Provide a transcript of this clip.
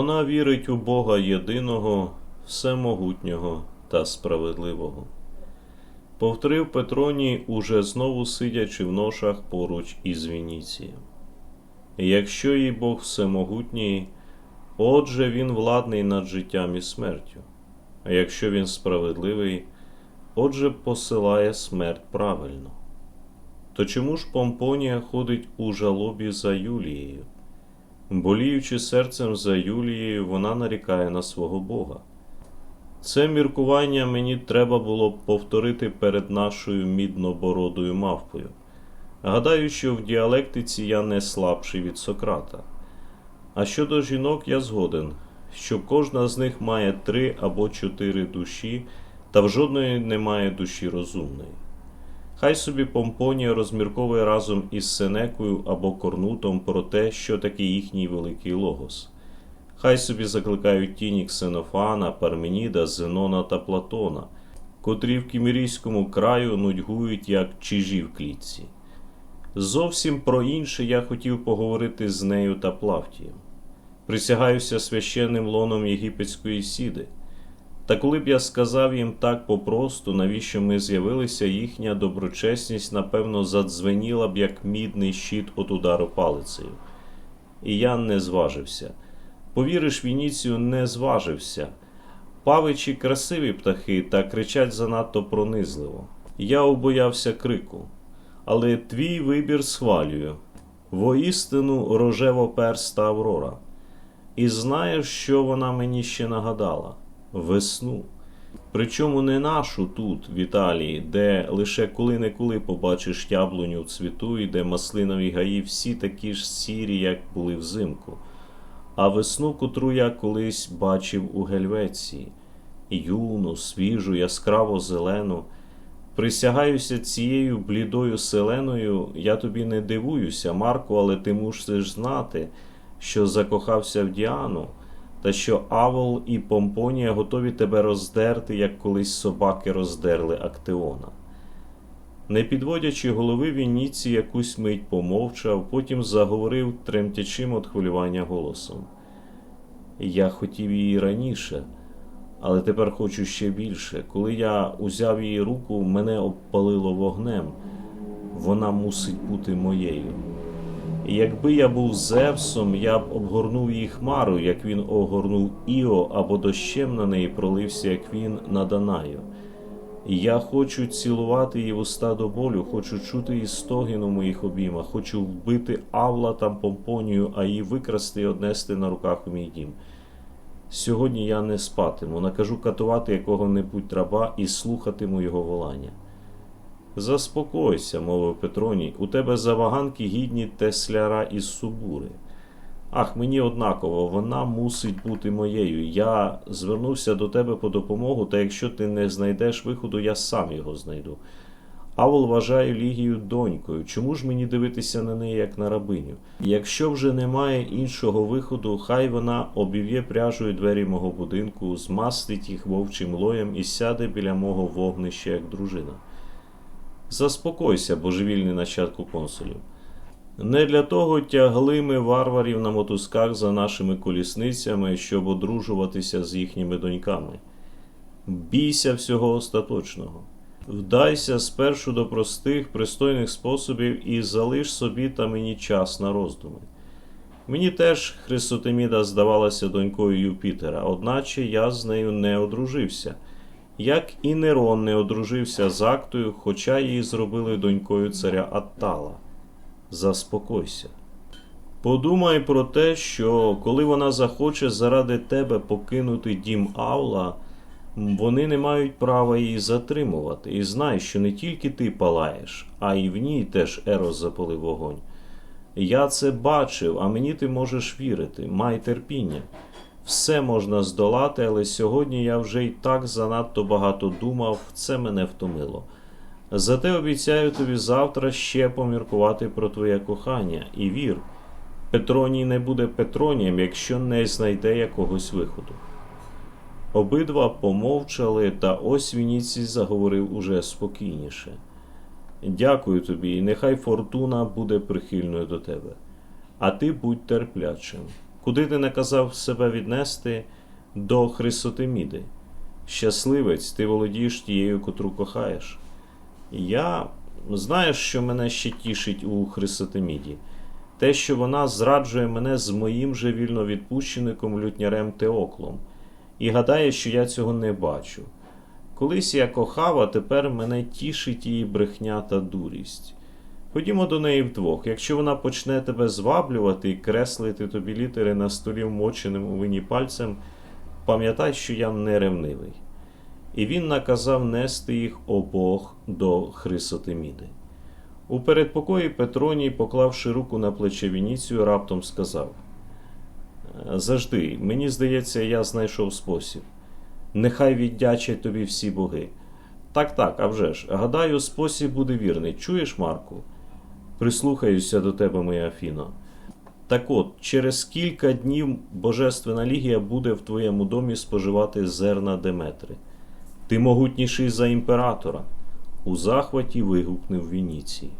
Вона вірить у Бога єдиного, всемогутнього та справедливого. Повторив Петроній, уже знову сидячи в ношах поруч із Вініцієм. Якщо їй Бог всемогутній, отже він владний над життям і смертю. А якщо він справедливий, отже посилає смерть правильно. То чому ж Помпонія ходить у жалобі за Юлією? Боліючи серцем за Юлією, вона нарікає на свого Бога. Це міркування мені треба було б повторити перед нашою міднобородою мавпою. Гадаю, що в діалектиці я не слабший від Сократа. А щодо жінок, я згоден, що кожна з них має три або чотири душі, та в жодної немає душі розумної. Хай собі Помпонія розмірковує разом із Сенекою або Корнутом про те, що таке їхній великий логос. Хай собі закликають тіні Ксенофана, Парменіда, Зенона та Платона, котрі в кімерійському краю нудьгують як чижі в клітці. Зовсім про інше я хотів поговорити з нею та Плавтієм. Присягаюся священним лоном єгипетської сіди. Та коли б я сказав їм так попросту, навіщо ми з'явилися, їхня доброчесність, напевно, задзвеніла б як мідний щит от удару палицею. І я не зважився. Повіриш, Вініцію не зважився. Павичі красиві птахи та кричать занадто пронизливо. Я обоявся крику, але твій вибір схвалюю. Воістину рожево перста Аврора. І знаєш, що вона мені ще нагадала? Весну. Причому не нашу тут, в Італії, де лише коли-неколи побачиш яблуню в цвіту і де маслинові гаї всі такі ж сірі, як були взимку, а весну, котру я колись бачив у Гельвеції, юну, свіжу, яскраво зелену. Присягаюся цією блідою селеною, я тобі не дивуюся, Марку, але ти мусиш знати, що закохався в Діану, та що Авол і Помпонія готові тебе роздерти, як колись собаки роздерли Актеона. Не підводячи голови Вініці, якусь мить помовчав, потім заговорив тремтячим від хвилювання голосом. Я хотів її раніше, але тепер хочу ще більше. Коли я узяв її руку, мене обпалило вогнем. Вона мусить бути моєю. Якби я був Зевсом, я б обгорнув її хмарою, як він огорнув Іо, або дощем на неї пролився, як він на Данаю. Я хочу цілувати її вуста до болю, хочу чути її стогін у моїх обіймах, хочу вбити Авла та Помпонію, а її викрасти і однести на руках у мій дім. Сьогодні я не спатиму, накажу катувати якого-небудь раба і слухатиму його волання. Заспокойся, мовив Петроній, у тебе заваганки гідні тесляра із Субури. Ах, мені однаково, вона мусить бути моєю. Я звернувся до тебе по допомогу, та якщо ти не знайдеш виходу, я сам його знайду. Авол вважає Лігію донькою. Чому ж мені дивитися на неї як на рабиню? Якщо вже немає іншого виходу, хай вона обів'є пряжою двері мого будинку, змастить їх вовчим лоєм і сяде біля мого вогнища, як дружина. Заспокойся, божевільний нащадку консулів. Не для того тягли ми варварів на мотузках за нашими колісницями, щоб одружуватися з їхніми доньками. Бійся всього остаточного. Вдайся спершу до простих, пристойних способів і залиш собі та мені час на роздуми. Мені теж Хрисотеміда здавалася донькою Юпітера, одначе я з нею не одружився, як і Нерон не одружився з Актою, хоча її зробили донькою царя Аттала. Заспокойся. Подумай про те, що коли вона захоче заради тебе покинути дім Авла, вони не мають права її затримувати. І знай, що не тільки ти палаєш, а й в ній теж Ерос запалив вогонь. Я це бачив, а мені ти можеш вірити, май терпіння. Все можна здолати, але сьогодні я вже й так занадто багато думав, це мене втомило. Зате обіцяю тобі завтра ще поміркувати про твоє кохання, і вір, Петроній не буде Петронієм, якщо не знайде якогось виходу. Обидва помовчали, та ось Вініцій заговорив уже спокійніше. Дякую тобі, і нехай фортуна буде прихильною до тебе, а ти будь терплячим. Куди ти наказав себе віднести до Хрисотеміди? Щасливець, ти володієш тією, котру кохаєш. Я знаєш, що мене ще тішить у Хрисотеміді? Те, що вона зраджує мене з моїм же вільновідпущеником лютнярем Теоклом, і гадає, що я цього не бачу. Колись я кохав, а тепер мене тішить її брехня та дурість. Ходімо до неї вдвох. Якщо вона почне тебе зваблювати і креслити тобі літери на столі вмоченим у вині пальцем, пам'ятай, що я не ревнивий. І він наказав нести їх обох до Хрисотеміди. У передпокої Петроній, поклавши руку на плече Вініцію, раптом сказав: Завжди, мені здається, я знайшов спосіб. Нехай віддячать тобі всі боги. Так, так, а вже ж. Гадаю, спосіб буде вірний. Чуєш, Марку? Прислухаюся до тебе, моя Афіно. Так от, через кілька днів Божественна Лігія буде в твоєму домі споживати зерна Деметри. Ти могутніший за імператора. У захваті вигукнув Вініцій.